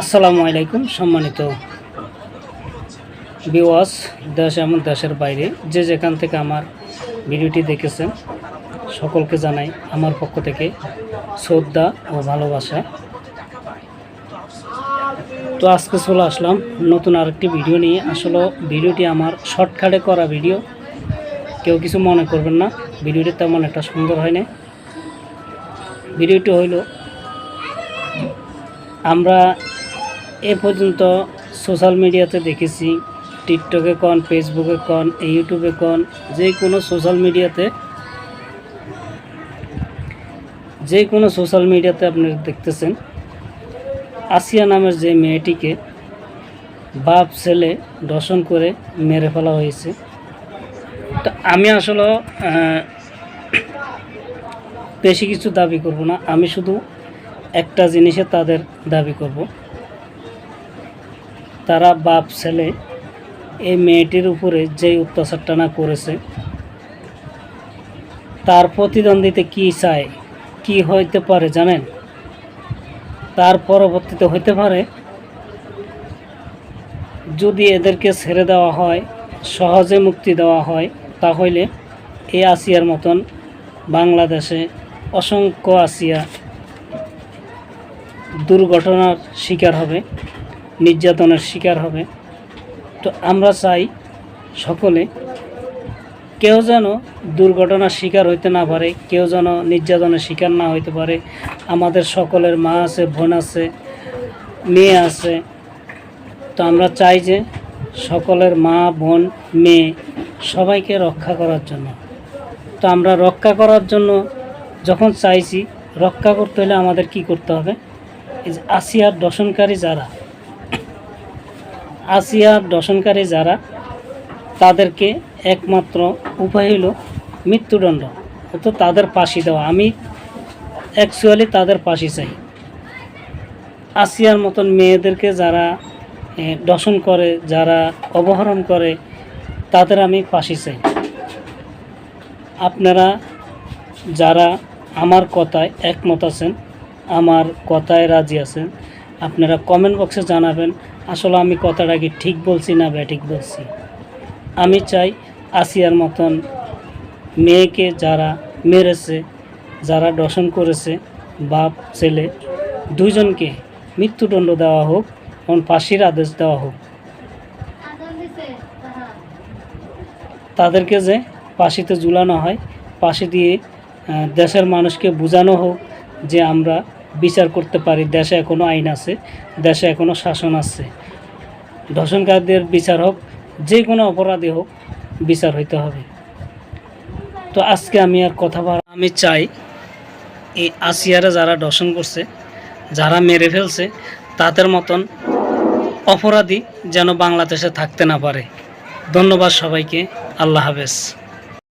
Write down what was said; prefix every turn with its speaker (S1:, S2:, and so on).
S1: আসসালামু আলাইকুম, সম্মানিত বিওয়াস দেশ এবং দেশের বাইরে, যে যেখান থেকে আমার ভিডিওটি দেখেছেন, সকলকে জানাই আমার পক্ষ থেকে শ্রদ্ধা ও ভালোবাসা। তো আজকে চলে আসলাম নতুন আরেকটি ভিডিও নিয়ে। আসলে ভিডিওটি আমার শর্টকাটে করা ভিডিও। কেউ কিছু মনে করবেন না, ভিডিওটি তেমন একটা সুন্দর হয় না ভিডিওটি হইল, আমরা এ পর্যন্ত সোশ্যাল মিডিয়াতে দেখেছি টিকটকে কন ফেসবুকে কন ইউটিউবে কন, যে কোনো সোশ্যাল মিডিয়াতে যে কোনো সোশ্যাল মিডিয়াতে আপনি দেখতেছেন আসিয়া নামের যে মেয়েটিকে বাপ, ছেলে দর্শন করে মেরে ফেলা হয়েছে। তো আমি আসলে বেশি কিছু দাবি করব না, আমি শুধু একটা জিনিসে তাদের দাবি করব। তারা বাপ, ছেলে এই মেয়েটির উপরে যে অত্যাচারটা না করেছে, তার প্রতিদ্বন্দ্বিতে কি চায়, কি হইতে পারে জানেন? তার পরবর্তীতে হইতে পারে, যদি এদেরকে ছেড়ে দেওয়া হয়, সহজে মুক্তি দেওয়া হয়, তাহলে এই আসিয়ার মতন বাংলাদেশে অসংখ্য আসিয়া দুর্ঘটনার শিকার হবে। নির্যাতনের শিকার হবে। তো আমরা চাই সকলে কেউ যেন দুর্ঘটনার শিকার হইতে না পারে, কেউ যেন নির্যাতনের শিকার না হইতে পারে। আমাদের সকলের মা আছে, বোন আছে, মেয়ে আছে। তো আমরা চাই যে সকলের মা, বোন, মেয়ে সবাইকে রক্ষা করার জন্য। তো আমরা রক্ষা করার জন্য যখন চাইছি, রক্ষা করতে হলে আমাদের কি করতে হবে? এই যে আসিয়ার দর্শনকারী যারা আসিয়ার দর্শনকারী যারা, তাদেরকে একমাত্র উপায় হইল মৃত্যুদণ্ড। তো তাদের ফাঁসি দেওয়া। আমি অ্যাকচুয়ালি তাদের ফাঁসি চাই। আসিয়ার মতন মেয়েদেরকে যারা দর্শন করে, যারা অপহরণ করে, তাদের আমি ফাঁসি চাই। আপনারা যারা আমার কথায় একমত আছেন, আমার কথায় রাজি আছেন, আপনারা কমেন্ট বক্সে জানাবেন। আসলে আমি কথাটা কি ঠিক বলছি না ব্যাঠিক বলছি? আমি চাই আসিয়ার মতন মেয়েকে যারা মেরেছে, যারা দর্শন করেছে, বাপ, ছেলে, দুইজনকে মৃত্যুদণ্ড দেওয়া হোক, এবং ফাঁসির আদেশ দেওয়া হোক। তাদেরকে যে ফাঁসিতে ঝুলানো হয়, ফাঁসি দিয়ে দেশের মানুষকে বোঝানো হোক যে আমরা বিচার করতে পারি, দেশে এখনও আইন আছে, দেশে এখনও শাসন আছে। ধর্ষণকারীদের বিচার হোক, যে কোনো অপরাধী হোক, বিচার হইতে হবে। তো আজকে আমি আর কথা বলা আমি চাই এই আসিয়ারে যারা ধর্ষণ করছে, যারা মেরে ফেলছে, তাদের মতন অপরাধী যেন বাংলাদেশে থাকতে না পারে। ধন্যবাদ সবাইকে। আল্লাহ হাফেজ।